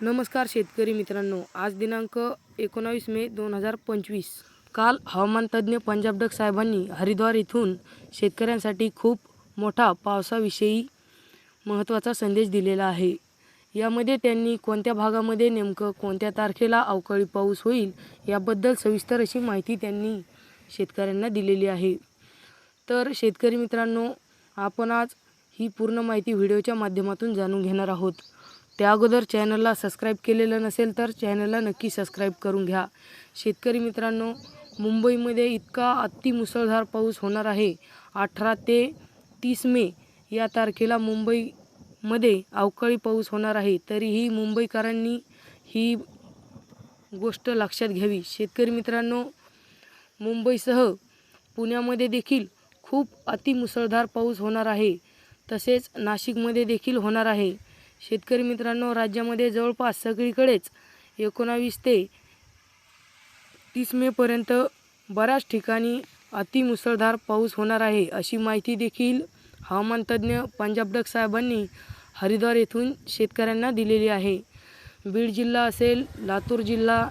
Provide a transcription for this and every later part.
नमस्कार शेतकरी मित्रांनो आज दिनांक एकोणावीस मे दोन हजार पंचवीस. काल हवामान तज्ज्ञ पंजाब डक साहेबांनी हरिद्वार येथून शेतकऱ्यांसाठी खूप मोठा पावसाविषयी महत्त्वाचा संदेश दिलेला आहे. यामध्ये त्यांनी कोणत्या भागामध्ये नेमकं कोणत्या तारखेला अवकाळी पाऊस होईल याबद्दल सविस्तर अशी माहिती त्यांनी शेतकऱ्यांना दिलेली आहे. तर शेतकरी मित्रांनो आपण आज ही पूर्ण माहिती व्हिडिओच्या माध्यमातून जाणून घेणार आहोत. त्या अगोदर चॅनलला सबस्क्राईब केलेलं नसेल तर चॅनलला नक्की सबस्क्राईब करून घ्या. शेतकरी मित्रांनो मुंबईमध्ये इतका अतिमुसळधार पाऊस होणार आहे. अठरा ते तीस मे या तारखेला मुंबईमध्ये अवकाळी पाऊस होणार आहे. तरीही मुंबईकरांनी ही गोष्ट लक्षात घ्यावी. शेतकरी मित्रांनो मुंबईसह पुण्यामध्ये देखील खूप अतिमुसळधार पाऊस होणार आहे. तसेच नाशिकमध्ये देखील होणार आहे. शेतकरी मित्रांनो राज्यामध्ये जवळपास सगळीकडेच एकोणावीस ते तीस मेपर्यंत बऱ्याच ठिकाणी अतिमुसळधार पाऊस होणार आहे अशी माहिती देखील हवामानतज्ज्ञ पंजाब डक साहेबांनी हरिद्वार येथून शेतकऱ्यांना दिलेली आहे. बीड जिल्हा असेल लातूर जिल्हा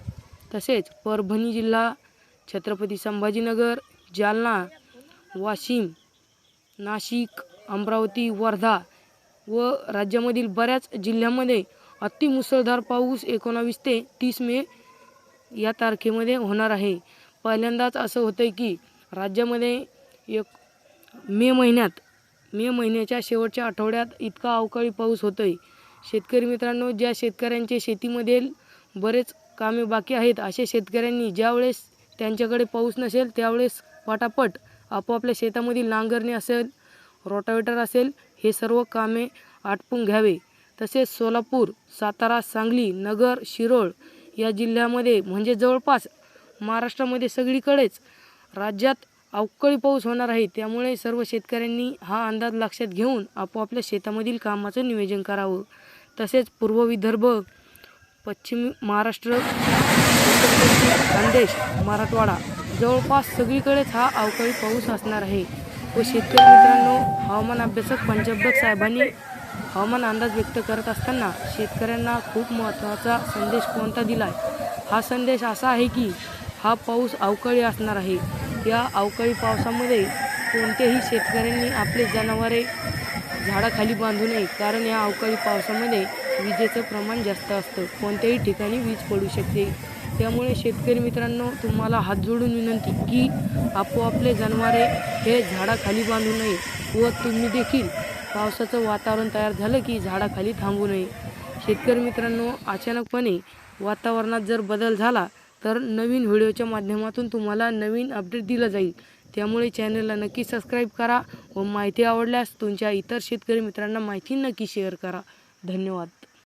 तसेच परभणी जिल्हा छत्रपती संभाजीनगर जालना वाशिम नाशिक अमरावती वर्धा व राज्यामधील बऱ्याच जिल्ह्यामध्ये अतिमुसळधार पाऊस एकोणावीस ते तीस मे या तारखेमध्ये होणार आहे. पहिल्यांदाच असं होतं आहे की राज्यामध्ये एक मे महिन्यात मे महिन्याच्या शेवटच्या आठवड्यात इतका अवकाळी पाऊस होतो आहे शेतकरी मित्रांनो ज्या शेतकऱ्यांचे शेतीमध्ये बरेच कामे बाकी आहेत अशा शेतकऱ्यांनी ज्यावेळेस त्यांच्याकडे पाऊस नसेल त्यावेळेस पटापट आपापल्या शेतामधील नांगरणी असेल रोटावेटर असेल हे सर्व कामे आटपून घ्यावे. तसेच सोलापूर सातारा सांगली नगर शिरोळ या जिल्ह्यामध्ये म्हणजे जवळपास महाराष्ट्रामध्ये सगळीकडेच राज्यात अवकाळी पाऊस होणार आहे. त्यामुळे सर्व शेतकऱ्यांनी हा अंदाज लक्षात घेऊन आपापल्या शेतामधील कामाचं नियोजन करावं. तसेच पूर्व विदर्भ पश्चिम महाराष्ट्र खानदेश मराठवाडा जवळपास सगळीकडेच हा अवकाळी पाऊस असणार आहे. व शेतकरी मित्रांनो हवामान अभ्यासक पंजाबडक साहेबांनी हवामान अंदाज व्यक्त करत असताना शेतकऱ्यांना खूप महत्त्वाचा संदेश कोणता दिला आहे हा संदेश असा आहे की हा पाऊस अवकाळी असणार आहे. या अवकाळी पावसामध्ये कोणत्याही शेतकऱ्यांनी आपले जनावरे झाडाखाली बांधू नये कारण या अवकाळी पावसामध्ये विजेचं प्रमाण जास्त असतं. कोणत्याही ठिकाणी वीज पडू शकते. त्यामुळे शेतकरी मित्रांनो तुम्हाला हात जोडून विनंती की आपोआपले जनावरे हे झाडाखाली बांधू नये व तुम्ही देखील पावसाचं वातावरण तयार झालं की झाडाखाली थांबू नये. शेतकरी मित्रांनो अचानकपणे वातावरणात जर बदल झाला तर नवीन व्हिडिओच्या माध्यमातून तुम्हाला नवीन अपडेट दिलं जाईल. त्यामुळे चॅनलला नक्की सबस्क्राईब करा व माहिती आवडल्यास तुमच्या इतर शेतकरी मित्रांना माहिती नक्की शेअर करा. धन्यवाद.